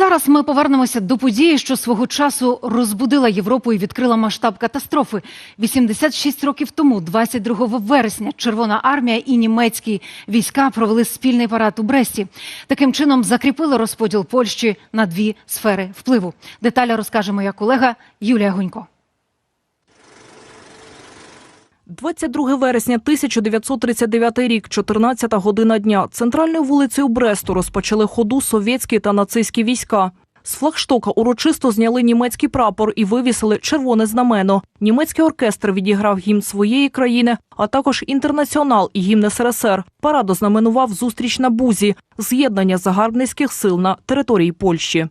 зараз ми повернемося до події, що свого часу розбудила Європу і відкрила масштаб катастрофи. 86 років тому, 22 вересня, Червона армія і німецькі війська провели спільний парад у Бресті. Таким чином закріпили розподіл Польщі на дві сфери впливу. Деталі розкаже моя колега Юлія Гунько. 22 вересня 1939 рік, 14 година дня. Центральною вулицею Бресту розпочали ходу совєтські та нацистські війська. З флагштока урочисто зняли німецький прапор і вивісили червоне знамено. Німецький оркестр відіграв гімн своєї країни, а також інтернаціонал і гімн СРСР. Парад ознаменував зустріч на бузі, з'єднання загарбницьких сил на території Польщі.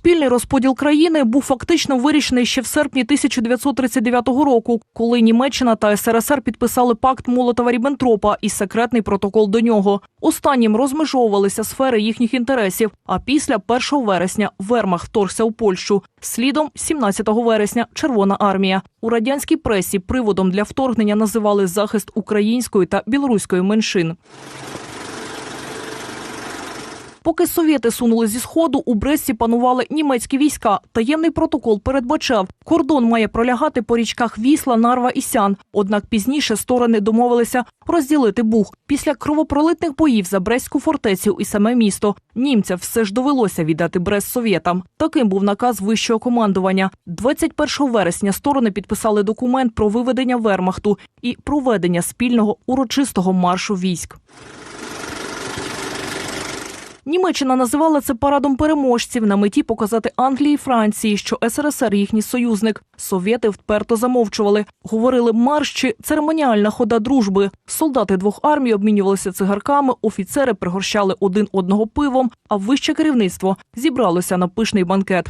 Спільний розподіл країни був фактично вирішений ще в серпні 1939 року, коли Німеччина та СРСР підписали пакт Молотова-Ріббентропа і секретний протокол до нього. Останнім розмежовувалися сфери їхніх інтересів. А після 1 вересня Вермах вторгся у Польщу. Слідом 17 вересня Червона армія. У радянській пресі приводом для вторгнення називали захист української та білоруської меншин. Поки совєти сунули зі сходу, у Бресті панували німецькі війська. Таємний протокол передбачав, кордон має пролягати по річках Вісла, Нарва і Сян. Однак пізніше сторони домовилися розділити Буг. Після кровопролитних боїв за Брестську фортецю і саме місто німцям все ж довелося віддати Брест совєтам. Таким був наказ вищого командування. 21 вересня сторони підписали документ про виведення Вермахту і проведення спільного урочистого маршу військ. Німеччина називала це парадом переможців на меті показати Англії і Франції, що СРСР їхній союзник. Совєти вперто замовчували. Говорили марш чи церемоніальна хода дружби. Солдати двох армій обмінювалися цигарками, офіцери пригорщали один одного пивом, а вище керівництво зібралося на пишний банкет.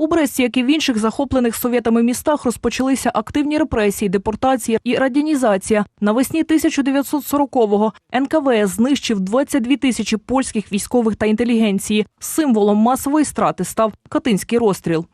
У Бресті, як і в інших захоплених совєтами містах, розпочалися активні репресії, депортація і радянізація. Навесні 1940-го НКВС знищив 22 тисячі польських військових та інтелігенції. Символом масової страти став Катинський розстріл.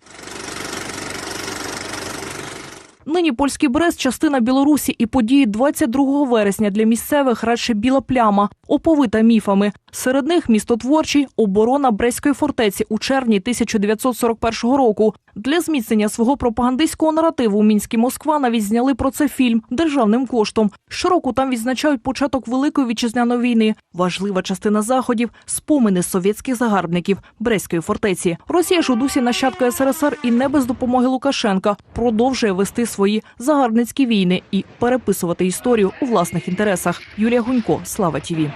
Нині польський Брест – частина Білорусі і події 22 вересня для місцевих радше біла пляма, оповита міфами. Серед них містотворчий оборона Брестської фортеці у червні 1941 року. Для зміцнення свого пропагандистського наративу Мінськ і Москва навіть зняли про це фільм державним коштом. Щороку там відзначають початок Великої вітчизняної війни. Важлива частина заходів – спомини совєтських загарбників Брестської фортеці. Росія ж у дусі нащадка СРСР і не без допомоги Лукашенка продовжує вести свої загарбницькі війни і переписувати історію у власних інтересах. Юлія Гунько, Слава Тіві.